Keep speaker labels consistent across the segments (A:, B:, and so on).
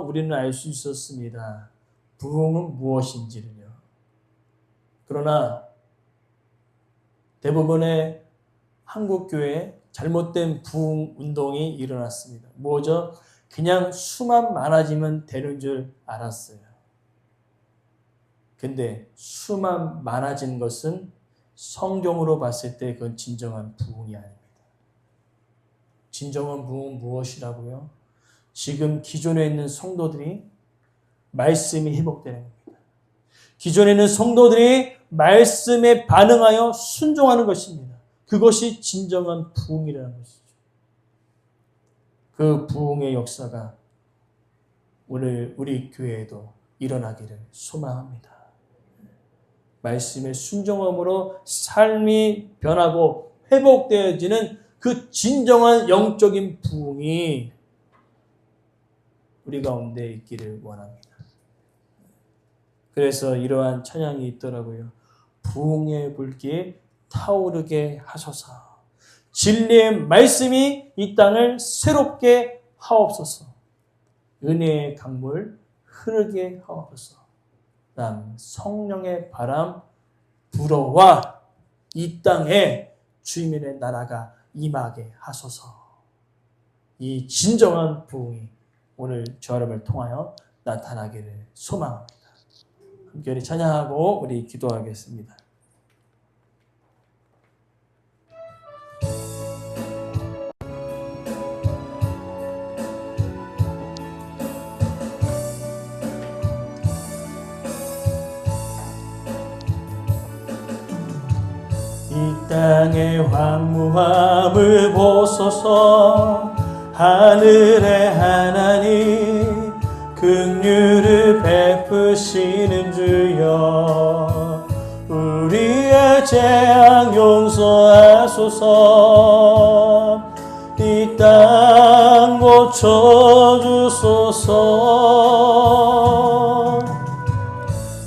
A: 우리는 알 수 있었습니다. 부흥은 무엇인지를요. 그러나 대부분의 한국 교회에 잘못된 부흥 운동이 일어났습니다. 뭐죠? 그냥 수만 많아지면 되는 줄 알았어요. 근데 수만 많아진 것은 성경으로 봤을 때 그건 진정한 부흥이 아닙니다. 진정한 부흥은 무엇이라고요? 지금 기존에 있는 성도들이 말씀이 회복되는 겁니다. 기존에 있는 성도들이 말씀에 반응하여 순종하는 것입니다. 그것이 진정한 부흥이라는 것이죠. 그 부흥의 역사가 오늘 우리 교회에도 일어나기를 소망합니다. 말씀의 순종함으로 삶이 변하고 회복되어지는 그 진정한 영적인 부흥이 우리 가운데 있기를 원합니다. 그래서 이러한 찬양이 있더라고요. 부흥의 불길 타오르게 하소서. 진리의 말씀이 이 땅을 새롭게 하옵소서. 은혜의 강물 흐르게 하옵소서. 다음 성령의 바람 불어와 이 땅에 주님의 나라가 임하게 하소서. 이 진정한 부흥이 오늘 저 여러분을 통하여 나타나기를 소망합니다. 함께 찬양하고 우리 기도하겠습니다. 이 땅의 황무함을 보소서 하늘의 하나님 긍휼을 베푸시는 주여. 우리의 재앙 용서하소서. 이 땅 고쳐주소서.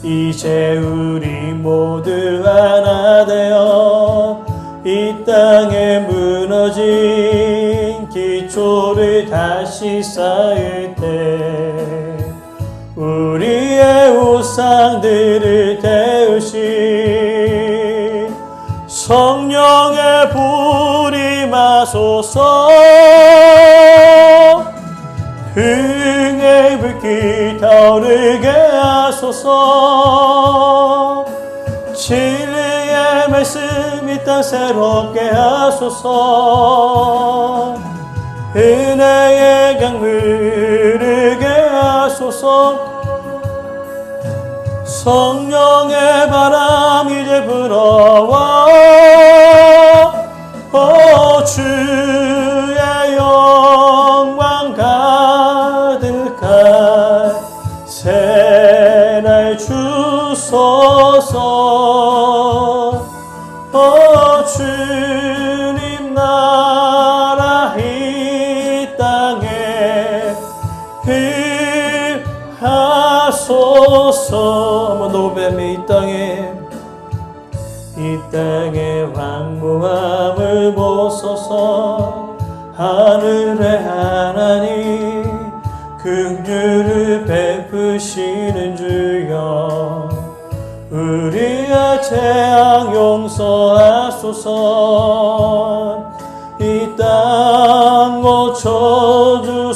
A: 이제 우리 모두 하나 되어 이 땅에 무너진 기초를 다시 쌓을 때 우리의 우상들을 태우신 성령의 불이 마소서. 흥의 불길 타오르게 하소서. 진리의 말씀 이 땅 새롭게 하소서 은혜의 강물 흐르게 하소서. 성령의 바람 이제 불어와. 오 주의 영광 가득한 새날 주소서. 오 주님 나 노뱀이 이 땅에 이 땅의 황무함을 보소서. 하늘의 하나님 긍휼을 베푸시는 주여. 우리의 재앙 용서하소서. 이 땅 고쳐주소서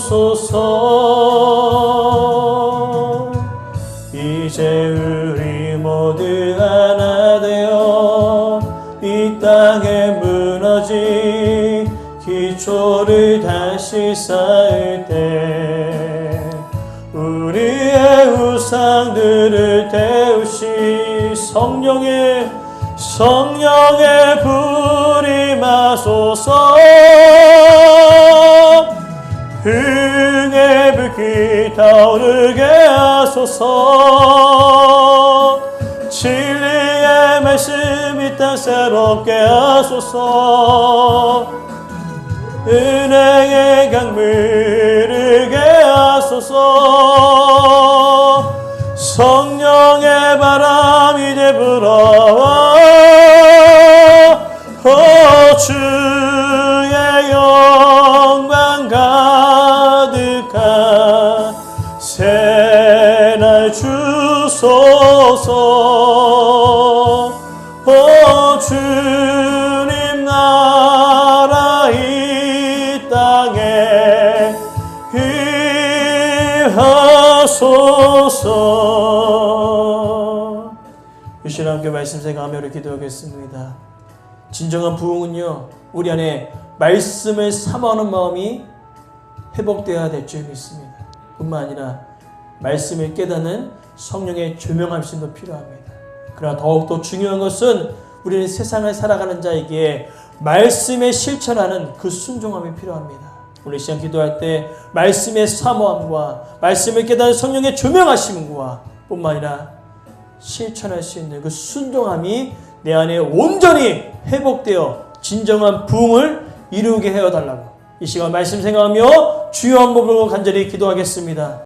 A: 이 땅에 무너진 기초를 다시 쌓을 때 우리의 우상들을 태우시 성령의 성령의 불이 마소서. 흥의 불길 타오르게 하소서 말씀이 땅 새롭게 하소서. 은행의 강물 흐르게 하소서. 성령의 바람 이제 불어와. 오 주의 영광 가득한 새날 주소서. 님 나라 이 땅에 임하소서. 이 시간 함께 말씀 생각하며 기도하겠습니다. 진정한 부흥은요 우리 안에 말씀을 사모하는 마음이 회복되어야 될 줄 믿습니다. 뿐만 아니라 말씀을 깨닫는 성령의 조명함심도 필요합니다. 그러나 더욱더 중요한 것은 우리는 세상을 살아가는 자에게 말씀에 실천하는 그 순종함이 필요합니다. 오늘 시간 기도할 때 말씀의 사모함과 말씀을 깨닫는 성령의 조명하심과 뿐만 아니라 실천할 수 있는 그 순종함이 내 안에 온전히 회복되어 진정한 부흥을 이루게 하여 달라고 이 시간 말씀 생각하며 주여 한 번으로 간절히 기도하겠습니다.